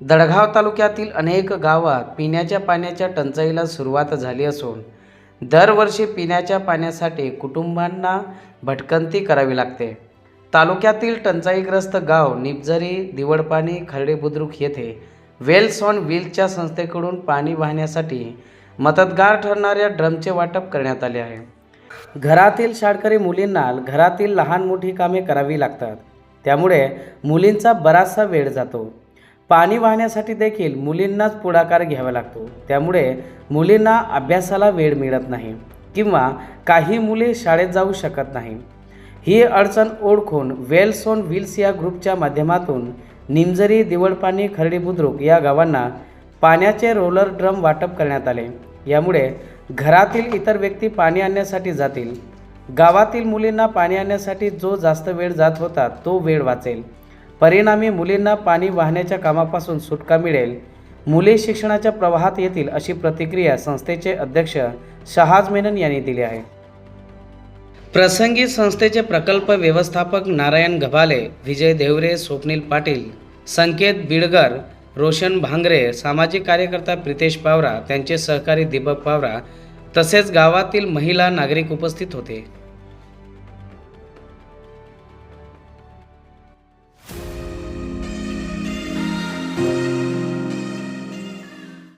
दडगाव तालुक्यातील अनेक गावात पिण्याच्या पाण्याच्या टंचाईला सुरुवात झाली असून दरवर्षी पिण्याच्या पाण्यासाठी कुटुंबांना भटकंती करावी लागते. तालुक्यातील टंचाईग्रस्त गाव निपजरी दिवडपाणी खर्डे बुद्रुक येथे वेल्स ऑन व्हीलच्या संस्थेकडून पाणी वाहण्यासाठी मदतगार ठरणाऱ्या ड्रमचे वाटप करण्यात आले आहे. घरातील शाळकरी मुलींना घरातील लहान मोठी कामे करावी लागतात. त्यामुळे मुलींचा बराचसा वेळ जातो. पाणी वाहण्यासाठी देखील मुलींनाच पुढाकार घ्यावा लागतो. त्यामुळे मुलींना अभ्यासाला वेळ मिळत नाही किंवा काही मुले शाळेत जाऊ शकत नाही. ही अडचण ओळखून वेल्स ऑन व्हील्स या ग्रुपच्या माध्यमातून निमजरी दिवडपाणी खर्डी बुद्रुक या गावांना पाण्याचे रोलर ड्रम वाटप करण्यात आले. यामुळे घरातील इतर व्यक्ती पाणी आणण्यासाठी जातील. गावातील मुलींना पाणी आणण्यासाठी जो जास्त वेळ जात होता तो वेळ वाचेल. परिणामी मुलींना पाणी वाहण्याच्या कामापासून सुटका मिळेल. मुले शिक्षणाच्या प्रवाहात येतील अशी प्रतिक्रिया संस्थेचे अध्यक्ष शहाज मेनन यांनी दिली आहे. प्रसंगी संस्थेचे प्रकल्प व्यवस्थापक नारायण गभाले विजय देवरे स्वप्नील पाटील संकेत बिडगर रोशन भांगरे सामाजिक कार्यकर्ता प्रितेश पावरा त्यांचे सहकारी दीपक पावरा तसेच गावातील महिला नागरिक उपस्थित होते.